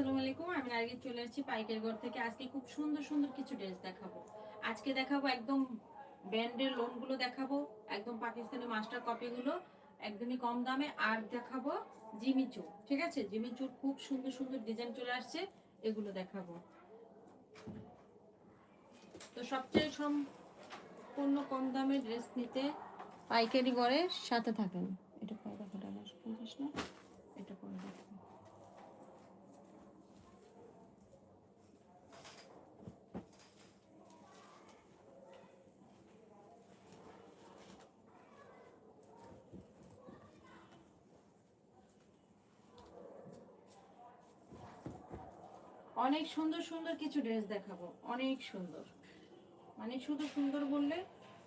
আসসালামু আলাইকুম, আমি নারগিন চলে এসেছি পাইকারি ঘর থেকে। আজকে খুব সুন্দর সুন্দর কিছু ড্রেস দেখাবো। আজকে দেখাবো একদম ব্র্যান্ডের লোনগুলো দেখাবো, একদম পাকিস্তানি মাস্টার কপিগুলো একদমই কম দামে। আর দেখাবো জিমিচু ঠিক আছে? জিমিচুর খুব সুন্দর সুন্দর ডিজাইন চলে আসছে, এগুলো দেখাবো। তো সবচেয়ে সম্পূর্ণ কম দামে ড্রেস নিতে পাইকারি ঘরের সাথে থাকেন। এটা কয় টাকা পঞ্চাশ না এটা করে দেখো অনেক সুন্দর সুন্দর কিছু ড্রেস দেখাবো। অনেক সুন্দর। মানে শুধু সুন্দর বললে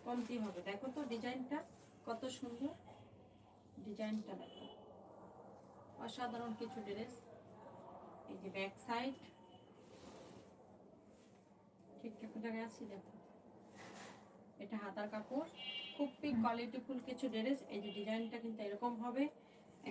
কমতি হবে। দেখো তো ডিজাইনটা কত সুন্দর। ডিজাইনটা দেখো। অসাধারণ কিছু ড্রেস এই যে ব্যাক সাইড ঠিকঠাক জায়গায় আছে, দেখো। এটা হাতার কাপড়। খুব পিক কোয়ালিটিফুল কিছু ড্রেস এই যে ডিজাইনটা কিন্তু এরকম হবে।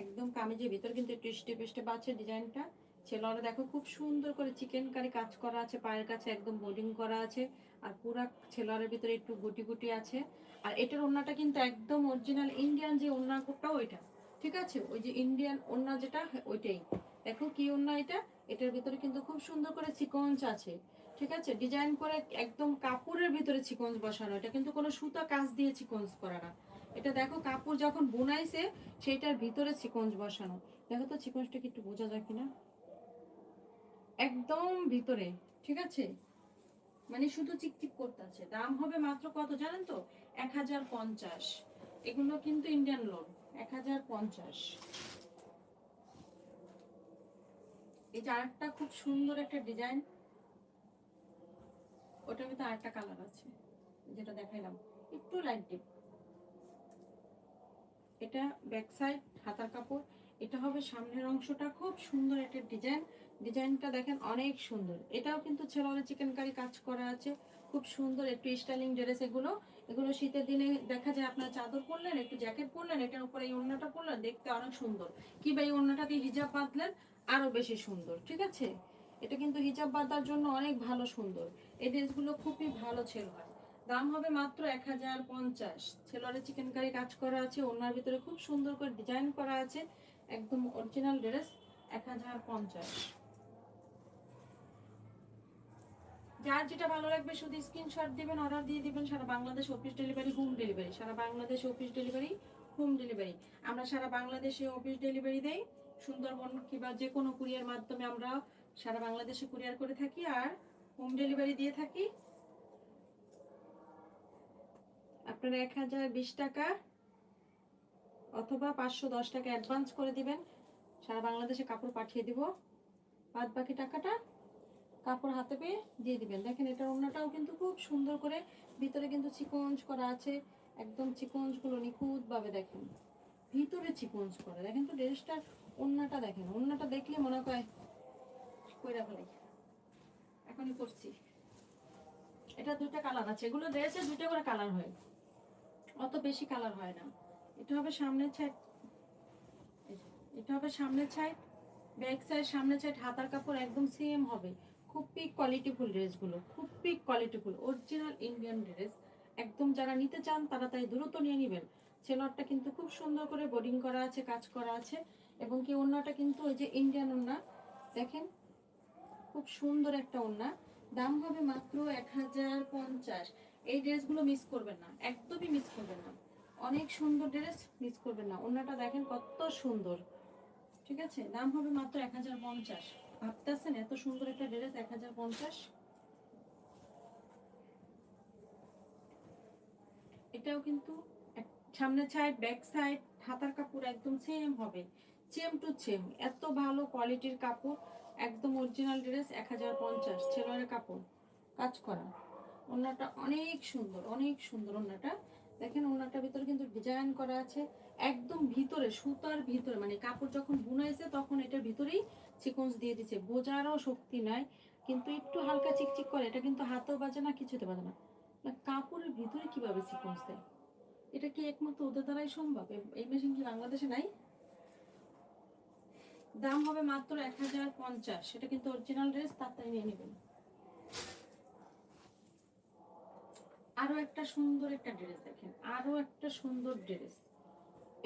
একদম কামিজের ভিতর কিন্তু একটু স্টেপ স্টেপ ডিজাইনটা। ছেলেরা দেখো খুব সুন্দর করে চিকেন কারি কাজ করা আছে, পায়ের কাছে একদম বোর্ডিং করা আছে, আর পুরা ছেলের ভিতরে একটু গুটি গুটি আছে। আর এটার ওড়নাটা কিন্তু একদম অরিজিনাল ইন্ডিয়ান যে ওড়নাটা ওইটা, ঠিক আছে? ওই যে ইন্ডিয়ান ওড়না যেটা, ওইটাই। দেখো কি ওড়না এটা? এটার ভিতরে কিন্তু খুব সুন্দর করে সিকোয়েন্স আছে, ঠিক আছে? ডিজাইন করে একদম কাপড়ের ভিতরে সিকোয়েন্স বসানো, এটা কিন্তু কোনো সুতা কাজ দিয়ে সিকোয়েন্স করা না। এটা দেখো কাপড় যখন বুনাইছে, সেইটার ভিতরে সিকোয়েন্স বসানো। দেখো তো সিকোয়েন্সটা একটু বোঝা যায় কিনা? একদম ভিতরে, ঠিক আছে? মানে শুধু চিকচিক করতেছে দাম হবে মাত্র কত জানেন তো? এক হাজার পঞ্চাশ। এগুলো কিন্তু ইন্ডিয়ান লোন এক হাজার পঞ্চাশ। এই যে আরেকটা খুব সুন্দর একটা ডিজাইন ওটার ভিতরে আরেকটা কালার আছে, যেটা দেখাইলাম। একটু লাইট ডিপ এটা ব্যাক সাইড হাতার কাপড়। এটা হবে সামনের অংশটা। খুব সুন্দর একটা ডিজাইন ডিজাইনটা দেখেন অনেক সুন্দর। এটাও কিন্তু ছেলেরা চিকেন কারি কাজ করা আছে। খুব সুন্দর একটু স্টাইলিং ড্রেস এগুলো। এগুলো শীতের দিনে দেখা যায় আপনার চাদর পরলেন, একটু জ্যাকেট পরলেন, এটার উপরে এই ওড়নাটা পরলেন, দেখতে অনেক সুন্দর। কি বা এই ওড়নাটা দিয়ে হিজাব বাঁধলেন, আরও বেশি সুন্দর, ঠিক আছে? এটা কিন্তু হিজাব বাঁধার জন্য অনেক ভালো সুন্দর। এই ড্রেসগুলো খুবই ভালো ছেলে দাম হবে মাত্র এক হাজার পঞ্চাশ। ছেলোয়ারে চিকেন কারি কাজ করা আছে ওনার ভিতরে খুব সুন্দর করে ডিজাইন করা আছে। একদম অরিজিনাল ড্রেস এক হাজার পঞ্চাশ। যার যেটা ভালো লাগবে শুধু স্ক্রিনশট দিবেন অর্ডার দিয়ে দিবেন, সারা Bangladesh office delivery home delivery সারা Bangladesh office delivery home delivery আমরা সারা বাংলাদেশে অফিস ডেলিভারি দেই। সুন্দরবন কিংবা যে কোনো কুরিয়ার মাধ্যমে আমরা সারা বাংলাদেশে কুরিয়ার করে থাকি আর হোম ডেলিভারি দিয়ে থাকি। আপনারা এক হাজার বিশ টাকা অথবা পাঁচশো দশ টাকা অ্যাডভান্স করে দিবেন। সারা বাংলাদেশে কাপড় পাঠিয়ে দিব। বাদ বাকি টাকাটা কাপড় হাতে পেয়ে দিয়ে দিবেন। দেখেন এটার ওড়নাটাও কিন্তু খুব সুন্দর করে ভিতরে কিন্তু চিকঞ্জ করা আছে। একদম চিকঞ্জগুলো নিখুঁতভাবে দেখেন। ভিতরে চিকঞ্জ করা। দেখেন তো ড্রেসটার ওড়নাটা দেখেন। ওড়নাটা দেখলে মনে হয় কইরা ফেলাই এখনই করছি এটা দুইটা কালার আছে। এগুলো ড্রেসে দুইটা করে কালার হয়। অত বেশি কালার হয় না। এটা হবে সামনের সাইড এটা হবে সামনের সাইড ব্যাক সাইড সামনের সাইড হাতার কাপড় একদম সেম হবে। খুব পিক কোয়ালিটিফুল ড্রেসগুলো খুব peak qualityful original Indian dress একদম যারা নিতে চান, তারা তাই দ্রুত নিয়ে নেবেন। সেলরটা কিন্তু খুব সুন্দর করে বোর্ডিং করা আছে, কাজ করা আছে। এবং কি ওড়নাটা কিন্তু ওই যে ইন্ডিয়ান ওড়না, দেখেন? খুব সুন্দর একটা ওড়না। দাম হবে মাত্র এক হাজার পঞ্চাশ। এই ড্রেসগুলো মিস করবেন না, একদমই মিস করবেন না। অনেক সুন্দর ড্রেস মিস করবেন না। ওড়নাটা দেখেন কত সুন্দর। ঠিক আছে? দাম হবে মাত্র এক হাজার পঞ্চাশ। ভাবতেছেন, এত সুন্দর একটা ড্রেস, এক হাজার পঞ্চাশ? এটাও কিন্তু সাইড ব্যাক সাইড হাতার কাপড় একদম সেম হবে। সেম টু সেম এত ভালো কোয়ালিটির কাপড়, একদম অরিজিনাল ড্রেস এক হাজার পঞ্চাশ ছেলের কাপড়। কাজ করা। ওনাটা অনেক সুন্দর অনেক সুন্দর ওনাটা দেখেন ওনাটার ভিতরে কিন্তু ডিজাইন করা আছে, একদম ভিতরে, সুতার ভিতরে মানে কাপড় যখন বুনাইছে তখন এটার ভিতরেই সিকোয়েন্স দিয়ে দিছে। বোঝারও শক্তি নাই, কিন্তু একটু হালকা চিকচিক করে, এটা কিন্তু হাতেও বাজে না, কিছুতে বাজে না। কাপড়ের ভিতরে কীভাবে সিকোয়েন্স দেয়? এটা কি একমাত্র ওদের দ্বারাই সম্ভব? এই মেশিন কি বাংলাদেশে নাই? দাম হবে মাত্র এক হাজার পঞ্চাশ। সেটা কিন্তু অরিজিনাল ড্রেস তাড়াতাড়ি নিয়ে নেবেন। আরও একটা সুন্দর একটা ড্রেস দেখেন আরও একটা সুন্দর ড্রেস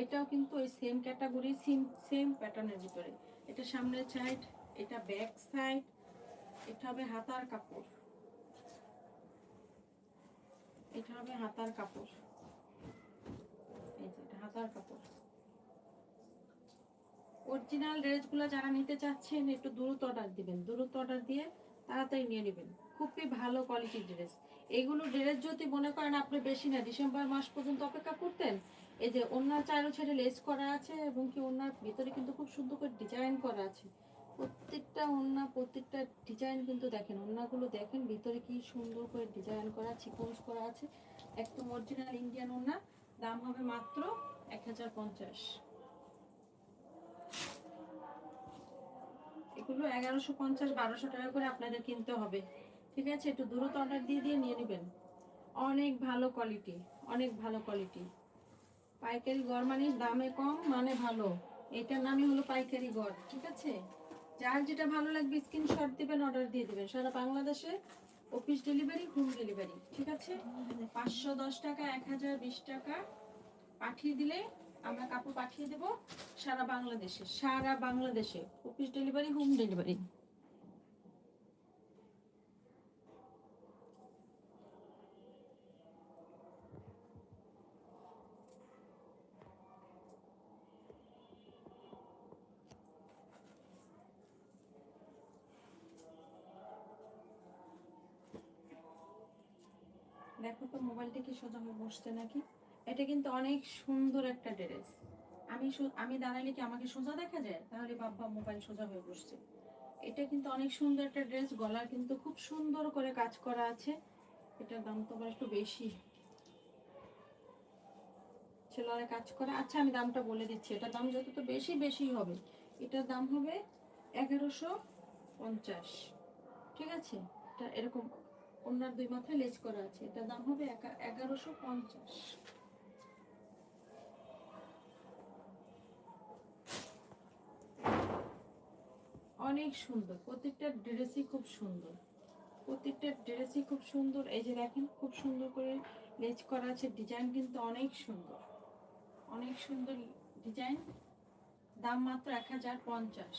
এটাও কিন্তু ওই সেম ক্যাটাগরি সেম সেম প্যাটার্নের ভিতরে। এটা সামনের সাইড এটা ব্যাক সাইড এটা হবে হাতার কাপড়। এটা হবে হাতার কাপড়। হাতার কাপড়। অরিজিনাল ড্রেসগুলো যারা নিতে চাচ্ছেন, একটু দ্রুত অর্ডার দিবেন। দ্রুত অর্ডার দিয়ে তাড়াতাড়ি নিয়ে নেবেন। খুবই ভালো কোয়ালিটির ড্রেস এগুলো ড্রেস যদি মনে করেন আপনি বেশি না, ডিসেম্বর মাস পর্যন্ত অপেক্ষা করতেন এই যে ওনার চারো ছেড়ে লেস করা আছে এবং কি ওনার ভিতরে কিন্তু খুব সুন্দর করে ডিজাইন করা আছে। প্রত্যেকটা ওন্না প্রত্যেকটা ডিজাইন কিন্তু দেখেন ওন্নাগুলো দেখেন, ভিতরে কি সুন্দর করে ডিজাইন করা চিকোন্স করা আছে। একদম অরিজিনাল ইন্ডিয়ান ওন্না দাম হবে মাত্র এক হাজার পঞ্চাশ। এগুলো এগারোশো পঞ্চাশ, বারোশো টাকা করে আপনাদের কিনতে হবে। ঠিক আছে? একটু দ্রুত অর্ডার দিয়ে দিয়ে নিয়ে নেবেন। অনেক ভালো কোয়ালিটি অনেক ভালো কোয়ালিটি পাইকারি গড় মানে দামে কম মানে ভালো। এটার নামই হলো পাইকারি গড়, ঠিক আছে? যার যেটা ভালো লাগবে স্ক্রিনশট দিবেন অর্ডার দিয়ে দিবেন। সারা বাংলাদেশে অফিস ডেলিভারি হোম ডেলিভারি ঠিক আছে? পাঁচশো দশ টাকা, এক হাজার বিশ টাকা পাঠিয়ে দিলে আমরা কাপড় পাঠিয়ে দেব সারা বাংলাদেশে সারা বাংলাদেশে। অফিস ডেলিভারি হোম ডেলিভারি দেখো তো মোবাইলটা কি সোজা হয়ে বসছে নাকি? এটা কিন্তু অনেক সুন্দর একটা ড্রেস। আমি আমি দাঁড়ালে কি আমাকে সোজা দেখা যায়? তাহলে বাবা মোবাইল সোজা হয়ে বসছে। এটা কিন্তু অনেক সুন্দর একটা ড্রেস, গলার কিন্তু খুব সুন্দর করে কাজ করা আছে। এটার দাম তো একটু বেশি। ছেলেরা কাজ করে। আচ্ছা আমি দামটা বলে দিচ্ছি। এটার দাম যত তো বেশি বেশি হবে। এটার দাম হবে এগারোশো পঞ্চাশ। ঠিক আছে? এটা এরকম ওনার দুই মাথায় লেজ করা আছে। এটার দাম হবে এগারোশো পঞ্চাশ। অনেক সুন্দর। প্রত্যেকটা ড্রেসই খুব সুন্দর। প্রত্যেকটা ড্রেসই খুব সুন্দর। এই যে দেখেন, খুব সুন্দর করে লেজ করা আছে। ডিজাইন কিন্তু অনেক সুন্দর। অনেক সুন্দর ডিজাইন। দাম মাত্র এক হাজার পঞ্চাশ।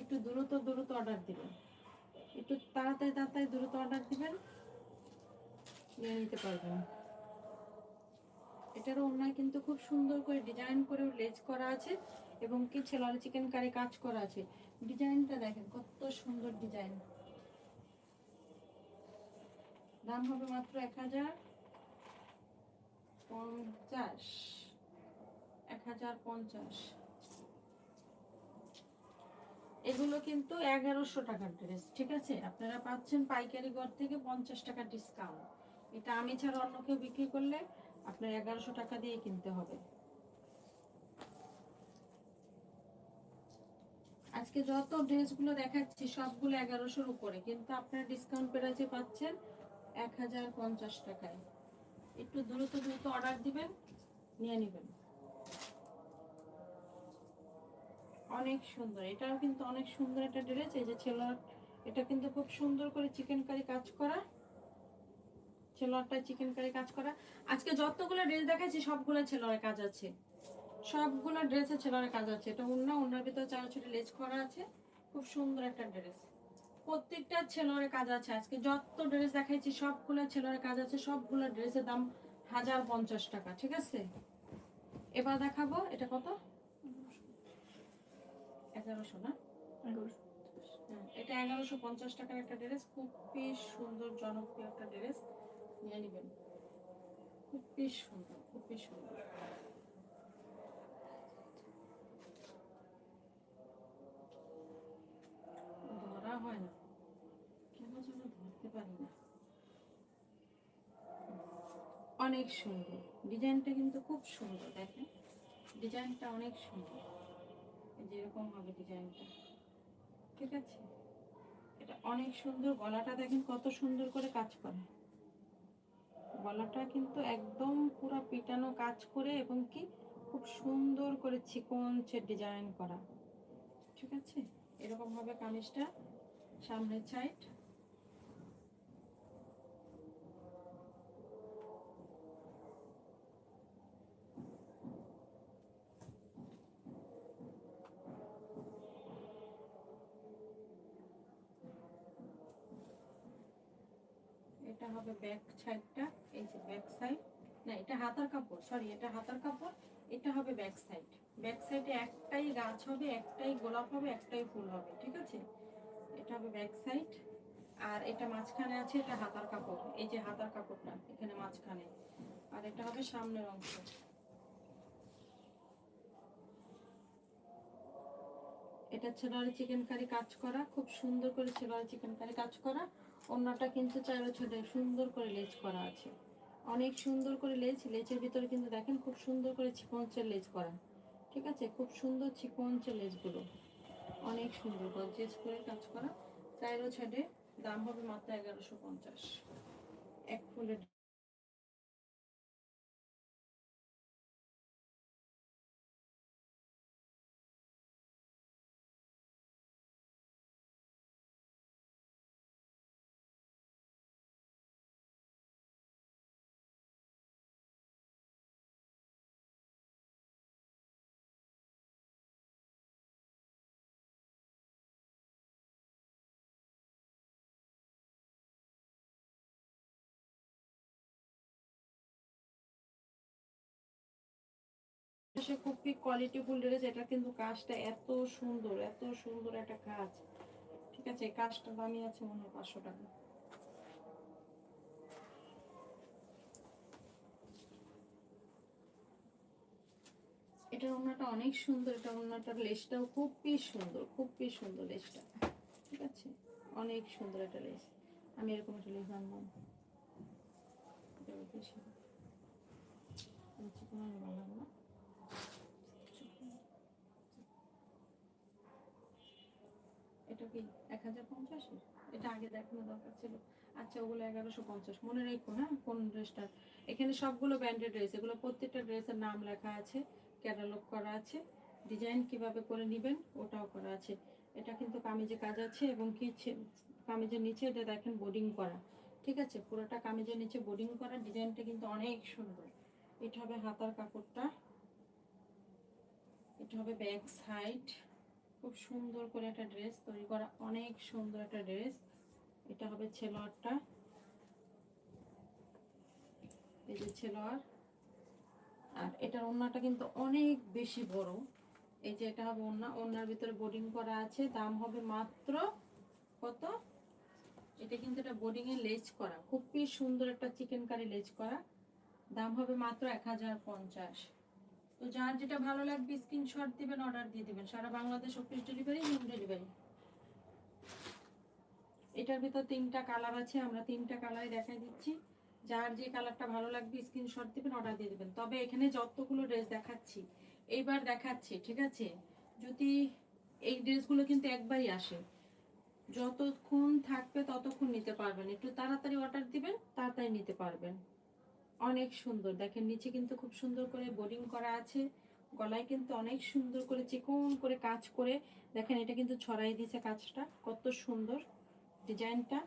একটু দ্রুত দ্রুত অর্ডার দিবেন। একটু তাড়াতাড়ি তাড়াতাড়ি দ্রুত অর্ডার দিবেন। নিয়ে নিতে পারবেন। এটারও অন্যায় কিন্তু খুব সুন্দর করে ডিজাইন করে লেজ করা আছে এবং কি ছেলার চিকেন কারি কাজ করা আছে। ডিজাইনটা দেখেন, কত সুন্দর ডিজাইন দাম হবে মাত্র এক হাজার পঞ্চাশ। এক হাজার পঞ্চাশ। এগুলো কিন্তু এগারোশো টাকার ড্রেস ঠিক আছে? আপনারা পাচ্ছেন পাইকারি ঘর থেকে পঞ্চাশ টাকা ডিসকাউন্ট এটা আমি ছাড়া অন্য কেউ বিক্রি করলে আপনার এগারোশো টাকা দিয়ে কিনতে হবে। আজকে যত ড্রেসগুলো দেখাচ্ছি, সবগুলো এগারোশোর উপরে, কিন্তু আপনারা ডিসকাউন্ট প্রাইসে পাচ্ছেন এক হাজার পঞ্চাশ টাকায়। একটু দ্রুত দ্রুত অর্ডার দিবেন, নিয়ে নেবেন। অনেক সুন্দর, এটাও কিন্তু অনেক সুন্দর একটা ড্রেস এই যে ছেলের, এটা কিন্তু খুব সুন্দর করে চিকেন কারি কাজ করা। ছেলেরটা চিকেন কারি কাজ করা। আজকে যতগুলো ড্রেস দেখাচ্ছি সবগুলো ছেলের কাজ আছে। সবগুলো ড্রেসে ছেলের কাজ আছে। এটা অন্য অন্যের ভিতরে চার ছোট লেজ করা আছে। খুব সুন্দর একটা ড্রেস প্রত্যেকটা ছেলের কাজ আছে আজকে। যত ড্রেস দেখাইছি সবগুলো ছেলের কাজ আছে। সবগুলো ড্রেসের দাম হাজার পঞ্চাশ টাকা ঠিক আছে? এবার দেখাবো এটা কত? এগারোশো না? হ্যাঁ, এটা এগারোশো পঞ্চাশ টাকার একটা ড্রেস খুবই সুন্দর জনপ্রিয় একটা ড্রেস নিয়ে নেবেন। খুবই সুন্দর খুবই সুন্দর। ধরা হয় না। কেন যেন ধরতে পারি না। অনেক সুন্দর। ডিজাইনটা কিন্তু খুব সুন্দর, দেখেন। ডিজাইনটা অনেক সুন্দর। যেরকম হবে ডিজাইনটা। ঠিক আছে? এটা অনেক সুন্দর। গলাটা দেখেন কত সুন্দর করে কাজ করে। গলাটা কিন্তু একদম পুরো পিটানো কাজ করে এবং কি খুব সুন্দর করে চিকনছে ডিজাইন করা। ঠিক আছে? এরকম হবে কামিজটা সামনের সাইড এটা হবে ব্যাক সাইডটা এই যে ব্যাক সাইড না এটা হাতার কাপড় সরি এটা হাতার কাপড়, এটা হবে ব্যাক সাইড ব্যাক সাইডে একটাই গাছ হবে, একটাই গোলাপ হবে, একটাই ফুল হবে, ঠিক আছে? এটা হবে ব্যাক সাইড আর এটা মাঝখানে আছে, এটা হাতার কাপড়, এই যে হাতার কাপড়টা, এখানে মাঝখানে। আর এটা হবে সামনের অংশ। এটা ছেলারি চিকেন কারি কাজ করা, খুব সুন্দর করে ছেলারি চিকেন কারি কাজ করা। অন্যটা কিন্তু চাইরো ছোটে, সুন্দর করে লেজ করা আছে। অনেক সুন্দর করে লেজ, লেজের ভিতরে কিন্তু দেখেন খুব সুন্দর করে ছিপঞ্চের লেজ করা। ঠিক আছে? খুব সুন্দর ছিপঞ্চের লেজগুলো। অনেক সুন্দর গজেজ করে কাজ করা। চাইরো ছাড়ে দাম হবে মাত্র এগারোশো পঞ্চাশ। এক ফুলের সে খুবই কোয়ালিটি ফুল ড্রেস এটা কিন্তু কাজটা এত সুন্দর এত সুন্দর একটা কাজ। ঠিক আছে কাজটা দামি আছে মনে হয় পাঁচশো টাকা। এটার ওনাটা অনেক সুন্দর, এটা ওনাটার লেসটাও খুবই সুন্দর খুবই সুন্দর লেসটা। ঠিক আছে, অনেক সুন্দর একটা লেস। আমি এরকম একটা লেস আনলাম এটা বেশি। ভালো না। এটা কি এক হাজার পঞ্চাশের? এটা আগে দেখানো দরকার ছিল। আচ্ছা ওগুলো এগারোশো পঞ্চাশ। মনে রেখো হ্যাঁ? কোন ড্রেসটা? এখানে সবগুলো ব্র্যান্ডেড ড্রেস। এগুলো প্রত্যেকটা ড্রেসের নাম লেখা আছে, ক্যাটালগ করা আছে। ডিজাইন কীভাবে করে নেবেন, ওটাও করা আছে। এটা কিন্তু কামিজে কাজ আছে এবং কি কামিজের নিচে এটা দেখেন বোর্ডিং করা। ঠিক আছে? পুরোটা কামিজের নিচে বোর্ডিং করা। ডিজাইনটা কিন্তু অনেক সুন্দর। এটা হবে হাতার কাপড়টা। এটা হবে ব্যাক সাইড। খুব সুন্দর করে একটা ড্রেস তৈরি করা, অনেক সুন্দর একটা ড্রেস। এটা হবে ছেলোয়ারটা। এই যে ছেলোয়ার। আর এটার ওড়নাটা কিন্তু অনেক বেশি বড়। এই যে এটা হবে ওড়না, ওড়নার ভিতরে বোর্ডিং করা আছে। দাম হবে মাত্র কত? এটা কিন্তু এটা বোর্ডিং এ লেজ করা। খুবই সুন্দর একটা চিকেন কারি লেজ করা। দাম হবে মাত্র এক হাজার পঞ্চাশ। তো যার যেটা ভালো লাগবে স্ক্রিনশট দিবেন অর্ডার দিয়ে দিবেন। সারা Bangladesh office delivery home delivery এটার ভিতর তিনটা কালার আছে, আমরা তিনটা কালারই দেখাই দিচ্ছি। যার যে কালারটা ভালো লাগবে স্ক্রিনশট দিবেন অর্ডার দিয়ে দিবেন। তবে এখানে যতগুলো ড্রেস দেখাচ্ছি, এইবার দেখাচ্ছি, ঠিক আছে? যদি এই ড্রেসগুলো কিন্তু একবারই আসে, যতক্ষণ থাকবে ততক্ষণ নিতে পারবেন। একটু তাড়াতাড়ি অর্ডার দিবেন, তাড়াতাড়ি নিতে পারবেন। অনেক সুন্দর। দেখেন, নিচে কিন্তু খুব সুন্দর করে বোর্ডিং করা আছে। গলায় কিন্তু অনেক সুন্দর করে চিকন করে কাজ করে। দেখেন, এটা কিন্তু ছড়াই দিয়েছে কাজটা। কত সুন্দর ডিজাইনটা।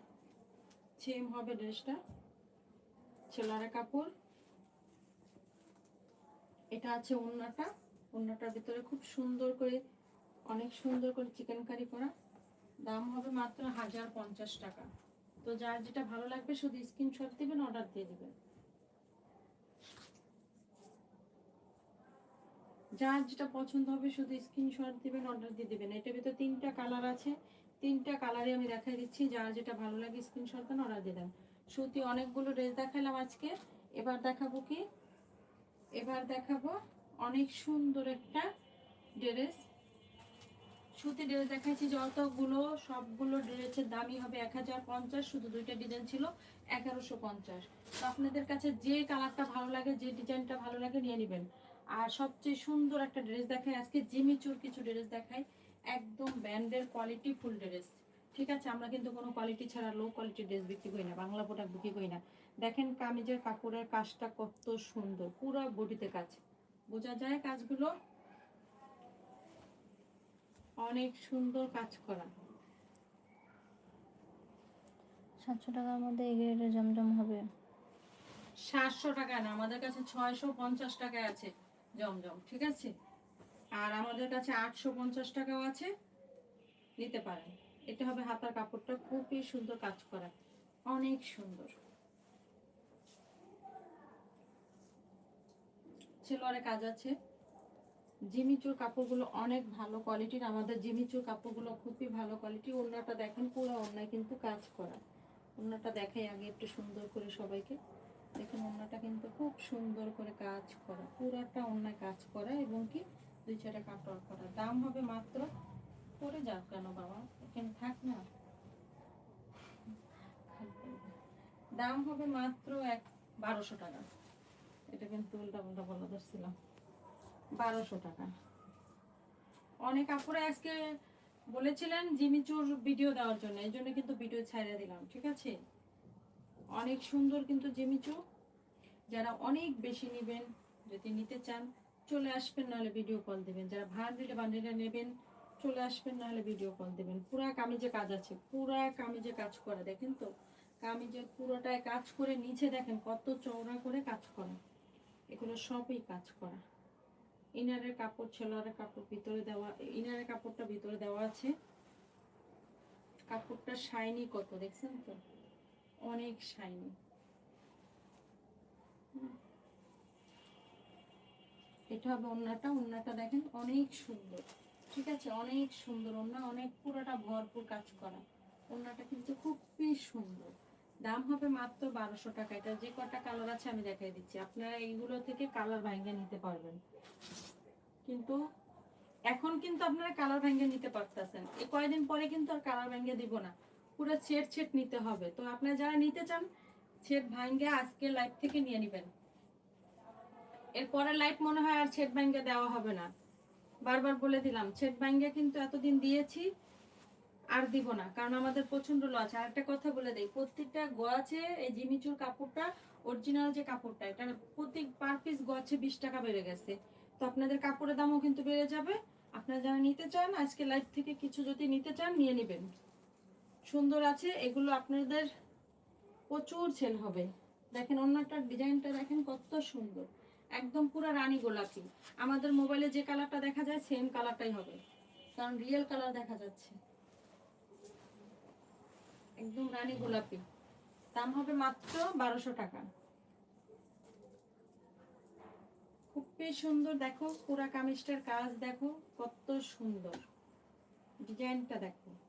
সেম হবে ড্রেসটা। ছেলারা কাপড়। এটা আছে ওন্নাটা। ওন্নাটার ভিতরে খুব সুন্দর করে, অনেক সুন্দর করে চিকেন কারি। করা দাম হবে মাত্র হাজার পঞ্চাশ টাকা। তো যার যেটা ভালো লাগবে, শুধু স্ক্রিনশট দিবেন অর্ডার দিয়ে দিবেন। যার যেটা পছন্দ হবে শুধু স্ক্রিনশট দিবেন অর্ডার দিয়ে দিবেন। এটার ভিতরে তিনটা কালার আছে। তিনটা কালারে আমি দেখাই দিচ্ছি। যার যেটা ভালো লাগে স্ক্রিনশট দেন অর্ডার দিয়ে দেন। সুতি অনেকগুলো ড্রেস দেখালাম আজকে। এবার দেখাবো কি? এবার দেখাবো অনেক সুন্দর একটা ড্রেস সুতি ড্রেস দেখাচ্ছি যতগুলো সবগুলো ড্রেসের দামই হবে এক হাজার পঞ্চাশ। শুধু দুইটা ডিজাইন ছিল, এগারোশো তো আপনাদের কাছে যে কালারটা ভালো লাগে, যে ডিজাইনটা ভালো লাগে, নিয়ে নেবেন। আর সবচেয়ে সুন্দর একটা ড্রেস দেখায় আজকে জিমিচুর কিছু ড্রেস দেখায় একদম ব্র্যান্ডের কোয়ালিটি ফুল ড্রেস ঠিক আছে আমরা কিন্তু কোনো কোয়ালিটি ছাড়া লো কোয়ালিটি ড্রেস বিক্রি করি না বাংলা প্রোডাক্ট বিক্রি করি না। দেখেন কামিজের কাপড়ের কাজটা কত সুন্দর পুরো বডিতে কাজ। বোঝা যায় কাজগুলো? অনেক সুন্দর কাজ করা। সাতশো টাকার মধ্যে গ্রেডের জমজম হবে। সাতশো টাকা না আমাদের কাছে ছয়শো পঞ্চাশ টাকায় আছে। জমজম ঠিক আছে? আর আমাদের কাছে আটশো পঞ্চাশ টাকাও আছে। নিতে পারেন। এটা হবে হাতার কাপড়টা, খুবই সুন্দর কাজ করা। অনেক সুন্দর। সেলোয়ারে কাজ আছে। জিমিচুর কাপড়গুলো অনেক ভালো কোয়ালিটির। আমাদের জিমিচুর কাপড়গুলো খুবই ভালো কোয়ালিটি। ওড়নাটা দেখেন, পুরো ওড়নায় কিন্তু কাজ করা। ওড়নাটা দেখাই আগে একটু সুন্দর করে সবাইকে। দেখুন, ওড়নাটা কিন্তু খুব সুন্দর করে কাজ করা। পুরাটা ওড়নায় কাজ করা এবং কি দুই চারটা কাটওয়ার করা। দাম হবে মাত্র পরে যাক কেন বাবা? এখানে থাক না। দাম হবে মাত্র এক, বারোশো টাকা। এটা কিন্তু উল্টা উল্টা বলা ধরছিলাম। বারোশো টাকা। অনেক আপুরে আজকে বলেছিলেন জিমিচুর ভিডিও দেওয়ার জন্য, এই জন্য কিন্তু ভিডিও ছাড়িয়ে দিলাম, ঠিক আছে? অনেক সুন্দর কিন্তু জিমিচু যারা অনেক বেশি নেবেন, যদি নিতে চান, চলে আসবেন, নাহলে ভিডিও কল দিবেন। যারা দিলে বান্ডিলে নেবেন, চলে আসবেন, নাহলে ভিডিও কল দেবেন। পুরা কামিজে কাজ আছে, পুরা কামিজে কাজ করা। দেখেন তো কামিজে পুরোটায় কাজ করে নিচে দেখেন কত চওড়া করে কাজ করা। এগুলো সবই কাজ করা। ইনারের কাপড় ছেলারের কাপড় ভিতরে দেওয়া, ইনারের কাপড়টা ভিতরে দেওয়া আছে। কাপড়টা শাইনি কত, দেখছেন তো? অনেক শাইনি এটা হবে ওন্নাটা। ওন্নাটা দেখেন অনেক সুন্দর। ঠিক আছে? অনেক সুন্দর। ওন্না অনেক পুরোটা ভরপুর কাজ করা। ওন্নাটা কিন্তু খুবই সুন্দর। দাম হবে মাত্র বারোশো টাকা। এটা যে কটা কালার আছে আমি দেখাই দিচ্ছি। আপনারা এইগুলো থেকে কালার ভাঙ্গে নিতে পারবেন। কিন্তু এখন কিন্তু আপনারা কালার ভেঙে নিতে পারতেছেন। এই কয়দিন পরে কিন্তু আর কালার ভেঙে দিব না। পুরো ছেট ছেট নিতে হবে। তো আপনারা যারা নিতে চান, ছেট ভাঙ্গে আজকে লাইভ থেকে নিয়ে নেবেন। এরপরে লাইভ মনে হয় আর ছেট ভাঙ্গে দেওয়া হবে না। বারবার বলে দিলাম, ছেট ভাঙ্গে কিন্তু এতদিন দিয়েছি, আর দিব না, কারণ আমাদের প্রচণ্ড লস আর একটা কথা বলে দেই, প্রত্যেকটা গছে এই জিমিচুর কাপড়টা অরিজিনাল যে কাপড়টা, এটা প্রত্যেক পার পিস গছে বিশ টাকা বেড়ে গেছে। তো আপনাদের কাপড়ের দামও কিন্তু বেড়ে যাবে। আপনারা যারা নিতে চান, আজকে লাইভ থেকে কিছু যদি নিতে চান, নিয়ে নেবেন। সুন্দর আছে, এগুলো আপনাদের প্রচুর সেল হবে। দেখেন, অন্যটার ডিজাইনটা দেখেন কত সুন্দর। একদম পুরো রানী গোলাপি। আমাদের মোবাইলে যে কালারটা দেখা যায় সেম কালারটাই হবে। কারণ রিয়েল কালার দেখা যাচ্ছে। একদম রানী গোলাপি। দাম হবে মাত্র বারোশো টাকা। খুবই সুন্দর, দেখো, পুরা কামিজটার কাজ দেখো, কত সুন্দর। ডিজাইনটা দেখো।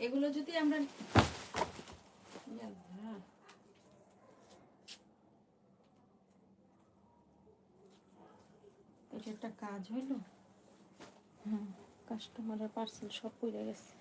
এগুলো যদি আমরা একটা কাজ হইল? হ্যাঁ কাস্টমারের পার্সেল সব পড়ে গেছে।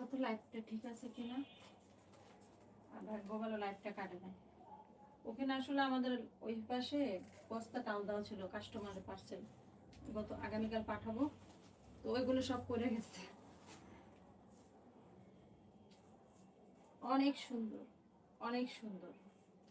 দেখো তো লাইটটা ঠিক আছে কিনা? আবার গোবালো লাইটটা কাটে নাই। ওখানে আসলে আমাদের ওই পাশে বস্তা টাল দেওয়া ছিল কাস্টমারের পার্সেল গত আগামীকাল পাঠাবো। তো ওইগুলো সব করে গেছে। অনেক সুন্দর অনেক সুন্দর।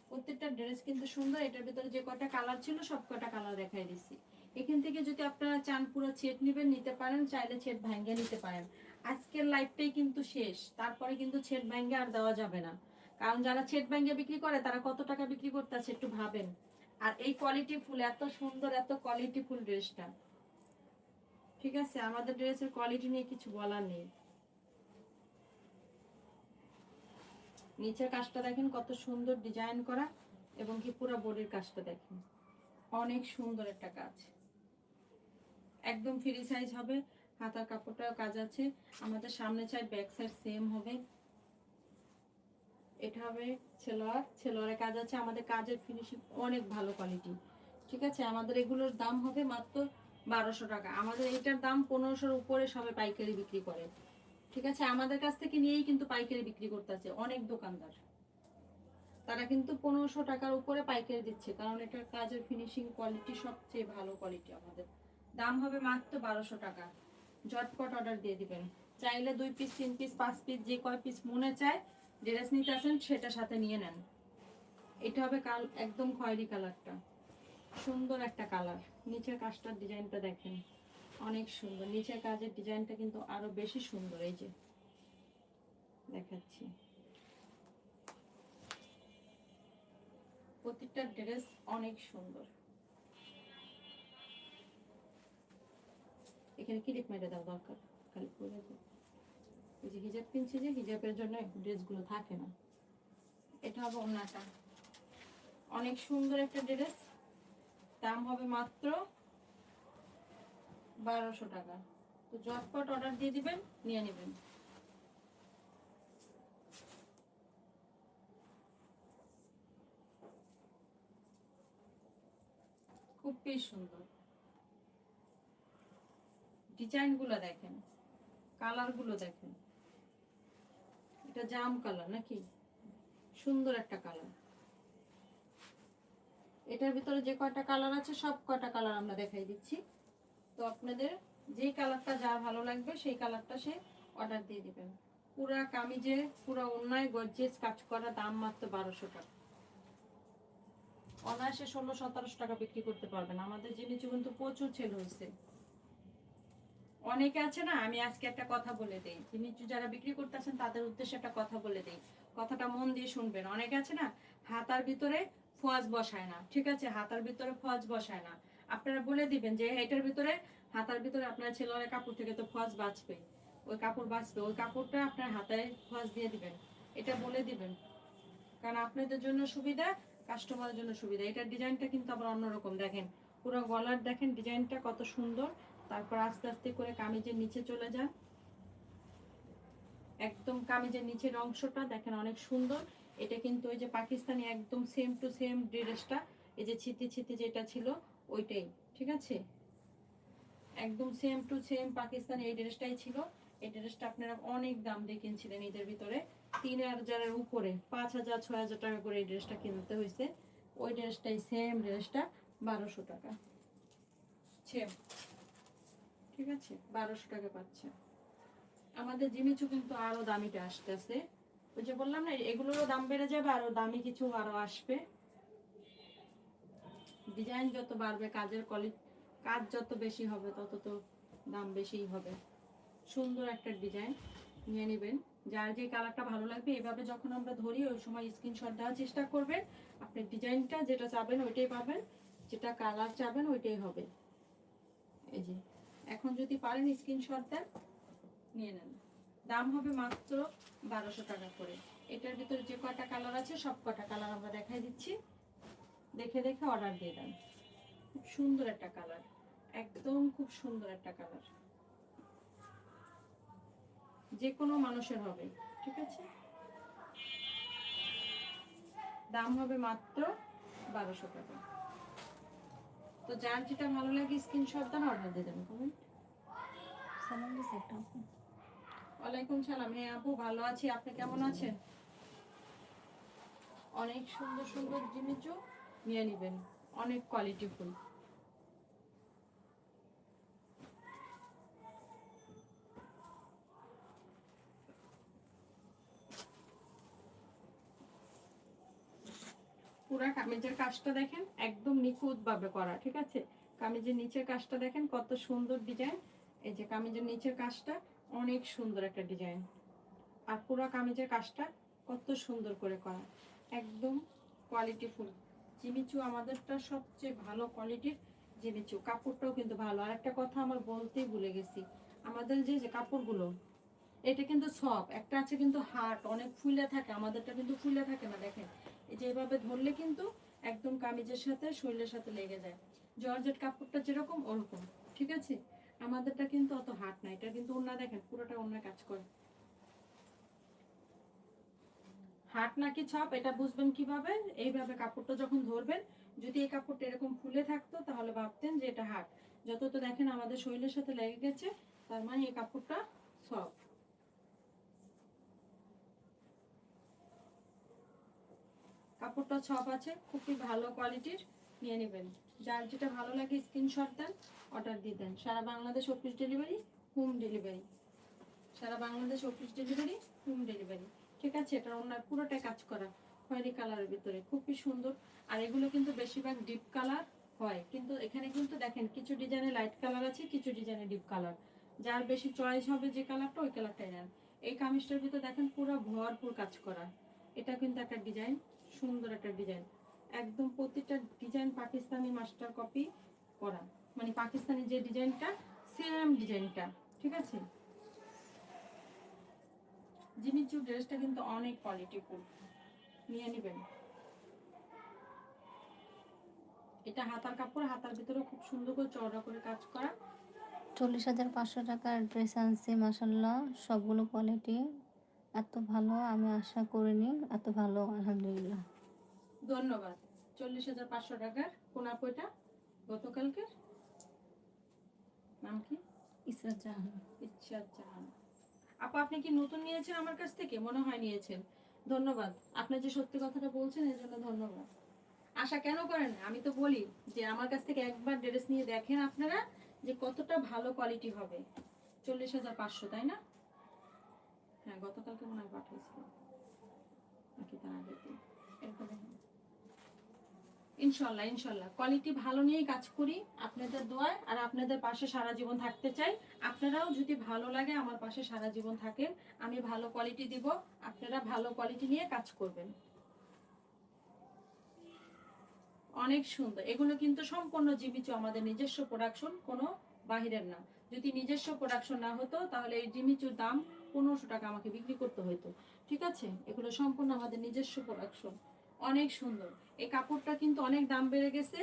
প্রত্যেকটা ড্রেস কিন্তু সুন্দর, এটার ভিতরে যে কটা কালার ছিল, সব কটা কালার দেখাই দিছি। এখান থেকে যদি আপনারা চান পুরো ছেট নেবেন, নিতে পারেন, চাইলে ছেট ভাঙ্গে নিতে পারেন। আজকের লাইফটাই কিন্তু শেষ। তারপরে কিন্তু ছেট ব্যাঙ্গে আর দেওয়া যাবে না। কারণ যারা ছেট ব্যাঙ্গে বিক্রি করে, তারা কত টাকা বিক্রি করতেছে একটু ভাবেন। আর এই কোয়ালিটি ফুল, এত সুন্দর, এত কোয়ালিটি ফুল ড্রেসটা ঠিক আছে? আমাদের ড্রেসের কোয়ালিটি নিয়ে কিছু বলার নেই। নিচের কাজটা দেখেন, কত সুন্দর ডিজাইন করা এবং কি পুরো বডির কাজটা দেখেন। অনেক সুন্দর একটা কাজ। একদম ফ্রি সাইজ হবে। হাতার কাপড়টাও কাজ আছে। আমাদের সামনে চাই ব্যাক সাইড সেম হবে। এটা হবে ছেলোয়ার। ছেলোয়ারের কাজ আছে। আমাদের কাজের ফিনিশিং অনেক ভালো কোয়ালিটি ঠিক আছে? আমাদের এগুলোর দাম হবে মাত্র বারোশো টাকা। আমাদের এটার দাম পনেরোশোর উপরে সবাই পাইকারি বিক্রি করে। ঠিক আছে? আমাদের কাছ থেকে নিয়েই কিন্তু পাইকারি বিক্রি করতেছে অনেক দোকানদার। তারা কিন্তু পনেরোশো টাকার উপরে পাইকারি দিচ্ছে। কারণ এটার কাজের ফিনিশিং কোয়ালিটি সবচেয়ে ভালো কোয়ালিটি আমাদের। দাম হবে মাত্র বারোশো টাকা। ঝটপট অর্ডার দিয়ে দিবেন। চাইলে দুই পিস তিন পিস পাঁচ পিস যে কয় পিস মনে চায় ড্রেস নিতে আসেন, সেটা সাথে নিয়ে নেন। এটা হবে কাল, একদম খয়েরি কালারটা। সুন্দর একটা কালার। নিচের কাজটার ডিজাইনটা দেখেন। অনেক সুন্দর। নিচের কাজের ডিজাইনটা কিন্তু আরও বেশি সুন্দর, এই যে। দেখাচ্ছি। প্রত্যেকটা ড্রেস অনেক সুন্দর। এখানে ক্লিপ মেরে দেওয়া দরকার? খালি যাবে এই যে হিজাব কিনছি যে হিজাবের জন্য ড্রেসগুলো থাকে না। এটা হবে ওনাটা। অনেক সুন্দর একটা ড্রেস দাম হবে মাত্র বারোশো টাকা। তো ঝটপট অর্ডার দিয়ে দিবেন, নিয়ে নেবেন। খুব বেশ সুন্দর। ডিজাইনগুলো দেখেন কালারগুলো দেখেন। এটা জাম কালার নাকি? সুন্দর একটা কালার এটার ভিতরে যে কয়টা কালার আছে, সব কয়টা কালার আমরা দেখাই দিচ্ছি। তো আপনাদের যে কালারটা যার ভালো লাগবে, সেই কালারটা সে অর্ডার দিয়ে দিবেন। পুরা কামিজে, পুরা অন্যায় গর্জেস কাজ করা দাম মাত্র বারোশো টাকা। অনায়াসে ষোলো সতেরোশো টাকা বিক্রি করতে পারবেন। আমাদের জিনিস কিন্তু প্রচুর ছেলে হয়েছে। অনেকে আছে না, আমি আজকে একটা কথা বলে দেই। জিনিস যারা বিক্রি করতেছেন, তাদের উদ্দেশ্যে একটা কথা বলে দেই। কথাটা মন দিয়ে শুনবেন। অনেকে আছে না, হাতার ভিতরে ফজ বসায় না, ঠিক আছে? হাতার ভিতরে ফজ বসায় না। আপনারা বলে দিবেন যে এটার ভিতরে, হাতার ভিতরে আপনার ছেলের কাপড় থেকে তো ফজ বাঁচবে। ওই কাপড় বাঁচবে। ওই কাপড়টা আপনার হাতায় ফজ দিয়ে দিবেন। এটা বলে দিবেন। কারণ আপনাদের জন্য সুবিধা কাস্টমারের জন্য সুবিধা। এটার ডিজাইনটা কিন্তু আবার অন্যরকম। দেখেন, পুরো গলার, দেখেন, ডিজাইনটা কত সুন্দর। তারপর আস্তে আস্তে করে কামিজের নিচে চলে যান। একদম কামিজের নিচের অংশটা দেখেন অনেক সুন্দর। এটা কিন্তু ওই যে পাকিস্তানি একদম সেম টু সেম ড্রেসটা, এই যে ছিটি ছিটি যেটা ছিল ওইটাই, ঠিক আছে? একদম সেম টু সেম পাকিস্তানি এই ড্রেসটাই ছিল। এই ড্রেসটা আপনারা অনেক দাম দিয়ে কিনছিলেন এদের ভিতরে। তিন হাজারের উপরে, পাঁচ হাজার, ছয় হাজার টাকা করে এই ড্রেসটা কিনতে হয়েছে। ওই ড্রেসটাই সেম ড্রেসটা, বারোশো টাকা। সেম ঠিক আছে? বারোশো টাকা পাচ্ছে। আমাদের জিমিচু কিন্তু আরও দামিটা আসতেছে। ওই যে বললাম না, এগুলোরও দাম বেড়ে যাবে, আরও দামি কিছু আরও আসবে। ডিজাইন যত বাড়বে, কাজের কোয়ালিটি কাজ যত বেশি হবে, তত তো দাম বেশিই হবে। সুন্দর একটা ডিজাইন নিয়ে নেবেন। যার যে কালারটা ভালো লাগবে, এভাবে যখন আমরা ধরি, ওই সময় স্ক্রিনশট দেওয়ার চেষ্টা করবেন। আপনি ডিজাইনটা যেটা চাবেন, ওইটাই পাবেন। যেটা কালার চাবেন, ওইটাই হবে। এই যে এখন যদি পারেন স্ক্রিনশট দেন নিয়ে নেন। দাম হবে মাত্র বারোশো টাকা করে। এটার ভিতরে যে কয়টা কালার আছে, সব কটা কালার আমরা দেখাই দিচ্ছি। দেখে দেখে অর্ডার দিয়ে দেন। খুব সুন্দর একটা কালার একদম খুব সুন্দর একটা কালার যে কোনো মানুষের হবে, ঠিক আছে? দাম হবে মাত্র বারোশো টাকা। তো যার যেটা ভালো লাগে স্ক্রিনশট দেন অর্ডার দিয়ে দেবেন কমেন্ট সালাম একটা ওয়ালাইকুম সালাম। হ্যাঁ আপু ভালো আছি। আপনি কেমন আছেন? অনেক সুন্দর সুন্দর জিনিসও নিয়ে নেবেন। অনেক কোয়ালিটি পুরা কামিজের কাজটা দেখেন একদম নিখুঁত ভাবে করা, ঠিক আছে? কামিজের নিচের কাজটা দেখেন কত সুন্দর ডিজাইন এই যে কামিজের নিচের কাজটা অনেক সুন্দর একটা ডিজাইন আর পুরো কামিজের কাজটা কত সুন্দর করে করা, একদম কোয়ালিটি ফুল জিমিচু আমাদেরটা সবচেয়ে ভালো কোয়ালিটির জিমিচু, কাপড়টাও কিন্তু ভালো। আর একটা কথা আমার বলতেই ভুলে গেছি, আমাদের যে যে কাপড়গুলো, এটা কিন্তু সব, একটা আছে কিন্তু হার্ট অনেক ফুলে থাকে, আমাদেরটা কিন্তু ফুলে থাকে না, দেখেন। এই ধরলে কিন্তু একদম কামিজের সাথে, শরীরের সাথে লেগে যায়। জর্জেট কাপড়টা যেরকম, ওরকম, ঠিক আছে? আমাদেরটা কিন্তু অত হাট না, এটা কিন্তু ওনা দেখেন, পুরোটা অন্য কাজ করে। হাট নাকি ছাপ এটা বুঝবেন কীভাবে? এইভাবে কাপড়টা যখন ধরবেন, যদি এই কাপড়টা এরকম ফুলে থাকতো, তাহলে ভাবতেন যে এটা হাট যত তো দেখেন আমাদের শরীরের সাথে লেগে গেছে, তার মানে এই কাপড়টা সফট। কাপড়টা ছপ আছে, খুবই ভালো কোয়ালিটির নিয়ে নেবেন। যার যেটা ভালো লাগে স্ক্রিনশট দেন অর্ডার দিয়ে দেন। সারা Bangladesh office delivery home delivery সারা Bangladesh office delivery home delivery ঠিক আছে? এটা ওনার পুরোটাই কাজ করা, খয়েরি কালারের ভিতরে। খুবই সুন্দর। আর এগুলো কিন্তু বেশিরভাগ ডিপ কালার হয়। কিন্তু এখানে কিন্তু দেখেন, কিছু ডিজাইনে লাইট কালার আছে, কিছু ডিজাইনে ডিপ কালার যার বেশি চয়েস হবে যে কালারটা ওই কালারটাই নেন। এই কামিজটার ভিতরে দেখেন, পুরো ভরপুর কাজ করা। এটা কিন্তু একটা ডিজাইন সুন্দর একটা ডিজাইন একদম প্রতিটা ডিজাইন পাকিস্তানি মাস্টার কপি করা। মানে পাকিস্তানি যে ডিজাইনটা সেম ডিজাইনটা ঠিক আছে? জিমিচু ড্রেসটা কিন্তু অনেক কোয়ালিটিফুল নিয়ে নেবেন। এটা হাতার কাপড়, হাতার ভিতরে খুব সুন্দর করে চওড়া করে কাজ করা। চল্লিশ হাজার পাঁচশো টাকার ড্রেস আনছি মাসাল্লাহ সবগুলো কোয়ালিটি এত ভালো আমি আশা করিনি এত ভালো আলহামদুলিল্লাহ। ধন্যবাদ। চল্লিশ হাজার পাঁচশো টাকার কোন বইটা গতকালকের? নাম কি? ইসরাত জাহান। ইচ্ছা জাহান। আপা আপনি কি নতুন নিয়েছেন আমার কাছ থেকে? মনে হয় নিয়েছেন। ধন্যবাদ। আপনি যে সত্যি কথাটা বলছেন এর জন্য ধন্যবাদ। আশা কেন করেন? আমি তো বলি যে আমার কাছ থেকে একবার ড্রেস নিয়ে দেখেন আপনারা যে কতটা ভালো কোয়ালিটি হবে। চল্লিশ হাজার পাঁচশো তাই না? হ্যাঁ গতকালকে মনে হয় পাঠিয়েছিল। নাকি তার হ্যাঁ। ইনশাল্লাহ ইনশাল্লাহ। কোয়ালিটি ভালো কাজ করি, আপনাদের দোয়ায়, আর আপনাদের পাশে সারা জীবন থাকতে চাই। আপনারাও যদি ভালো লাগে আমার পাশে সারা জীবন থাকেন, আমি ভালো কোয়ালিটি দিব, আপনারা ভালো কোয়ালিটি নিয়ে কাজ করবেন। অনেক সুন্দর। এগুলো কিন্তু সম্পূর্ণ জিমিচু আমাদের নিজস্ব প্রোডাকশন কোনো বাহিরের না। যদি নিজস্ব প্রোডাকশন না হতো, তাহলে এই জিমিচুর দাম পনেরোশো টাকা আমাকে বিক্রি করতে হতো ঠিক আছে? এগুলো সম্পূর্ণ আমাদের নিজস্ব প্রোডাকশন অনেক সুন্দর। এই কাপড়টা কিন্তু অনেক দাম বেড়ে গেছে।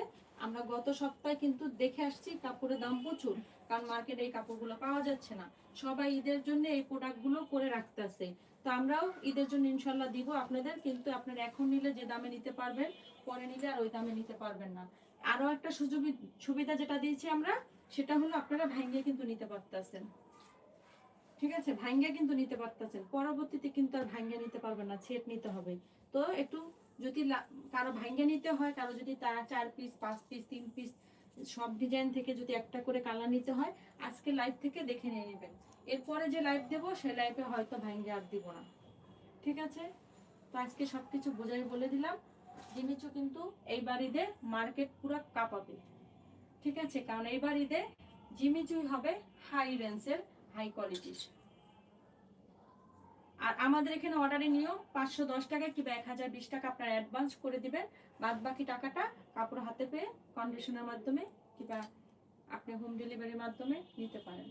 আমরা গত সপ্তাহে কিন্তু দেখে আসছি কাপড়ের দাম প্রচুর। কারণ মার্কেটে এই কাপড়গুলো পাওয়া যাচ্ছে না। সবাই ঈদের জন্য এই প্রোডাক্টগুলো করে রাখতেছে। তো আমরাও ঈদের জন্য ইনশাল্লাহ দিব আপনাদের। কিন্তু আপনারা এখন নিলে যে দামে নিতে পারবেন, পরে নিলে আর ওই দামে নিতে পারবেন না। আরও একটা সুযোগ সুবিধা যেটা দিয়েছি আমরা, সেটা হলো আপনারা ভাঙ্গে কিন্তু নিতে পারতেছেন। ঠিক আছে, ভাঙ্গে কিন্তু নিতে পারতেছেন। পরবর্তীতে কিন্তু আর ভাঙ্গে নিতে পারবেন না, ছেট নিতে হবে। তো একটু যদি কারও ভাঙ্গে নিতে হয়, কারও যদি তারা চার পিস পাঁচ পিস তিন পিস সব ডিজাইন থেকে যদি একটা করে কালার নিতে হয়, আজকে লাইভ থেকে দেখে নিয়ে নেবেন। এরপরে যে লাইভ দেবো, সে লাইভে হয়তো ভাঙ্গে আর দিব না। ঠিক আছে? তো আজকে সব কিছু বোঝাই বলে দিলাম। জিমিচু কিন্তু এইবার ঈদে মার্কেট পুরো কাঁপাবে। ঠিক আছে? কারণ এইবার ঈদে জিমিচুই হবে হাই রেঞ্জের হাই কোয়ালিটির আর আমাদের এখানে অর্ডারে নিয়েও পাঁচশো দশ টাকা কিংবা এক হাজার বিশ টাকা আপনারা অ্যাডভান্স করে দিবেন। বাদ বাকি টাকাটা কাপড় হাতে পেয়ে কন্ডিশনের মাধ্যমে কিংবা আপনি হোম ডেলিভারির মাধ্যমে নিতে পারেন।